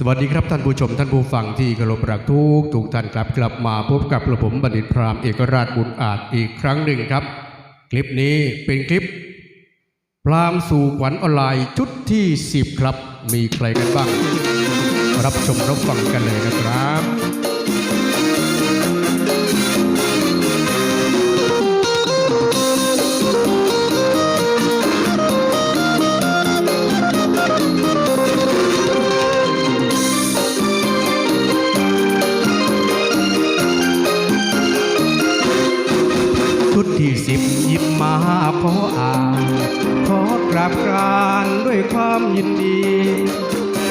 สวัสดีครับท่านผู้ชมท่านผู้ฟังที่เคารพรักทุกทุกท่านครับกลับมาพบกับกระผมบัณฑิตพรามเอกราชบุญอาจอีกครั้งหนึ่งครับ คลิปนี้เป็นคลิป พรามสู่ขวัญออนไลน์ชุดที่ 10 ครับ มีใครกันบ้าง รับชมรับฟังกันเลยนะครับ ชุดที่สิบหยิบมาขออ่าน ขอกราบกรานด้วยความยินดี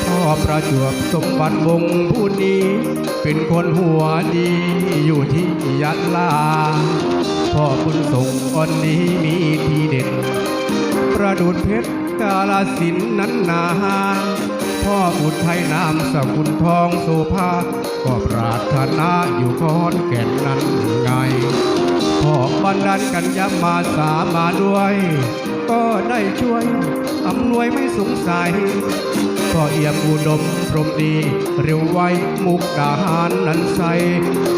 พ่อประจวบสมบัติวงผู้นี้ เป็นคนหัวดีอยู่ที่ยัดลา พ่อคุณส่งอ่อนนี้มีทีเด็ด ประดุดเพชรกาลสินนั้นนา พ่อบุตรไทยนามสกุลทองโสภา ก็ปรารถนาอยู่คอนแก่นนั้นไงพ่อบันดาลกันยามาสามาด้วย ก็ได้ช่วยอำนวยไม่สงสัยพ่อเอี่ยมอุดมพรหมดี เร็วไวมุกดาหารนั้นใส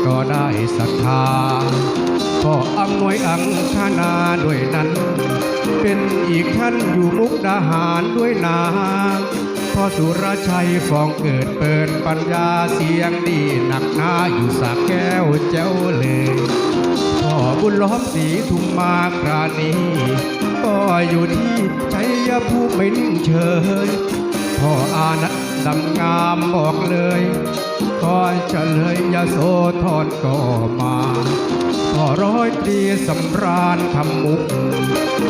ก็ได้ศรัทธาพ่ออำนวยอังคณาด้วยนั้น เป็นอีกท่านอยู่มุกดาหารด้วยนา พ่อสุรชัยฟองเกิดเปิดปัญญาเสียงดีหนักหนาอยู่สากแก้วเจ้าเลยพ่อบุญล้อมสีทุ่มมาครานีก็อยู่ที่ชัยภูมิไม่นิ่งเฉยพ่ออานัทดำงามบอกเลยคอยเฉลยยาโสธรก็มาพ่อร้อยตรีสำราญทำมุก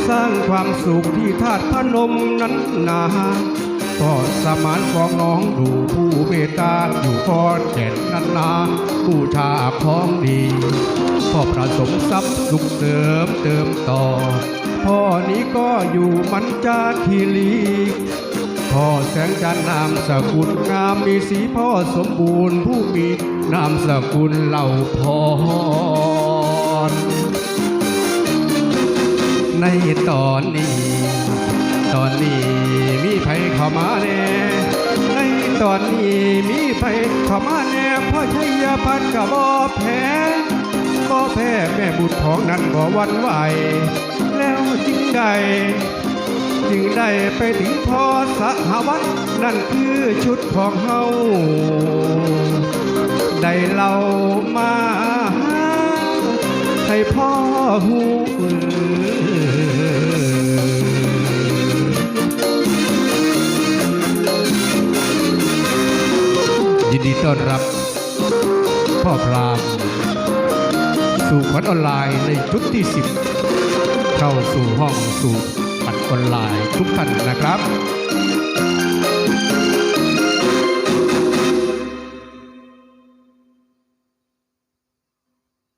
สร้างความสุขที่ธาตุพนมนั้นนา พ่อสมานฟองน้องดูผู้เมตตาอยู่คอนแก่นนันนาผู้ชาของดีพ่อประสมทรัพย์สุขเสริมเติมต่อ พ่อนี้ก็อยู่มันจาทีลีพ่อแสงจันทร์นามสกุลงามมีสีพ่อสมบูรณ์ผู้มีนามสกุลเหล่าพรในตอนนี้ ตอนนี้มีไผเข้ามาแน่ในตอนนี้มีไผเข้ามาแน่พ่อชัยพัฒน์กับบ่แพ้บ่แพ้แม่บุตรของนั้นบ่วันไหว แล้วจึงได้จึงได้ไปถึงพ่อสหวัตนั่นคือชุดของเฮาได้เล่ามาให้พ่อหู นดีต้อนรับ พ่อพรามสู่ขวัญออนไลน์ในชุดที่ 10 เข้าสู่ห้องสู่ปัดออนไลน์ทุกท่านนะครับ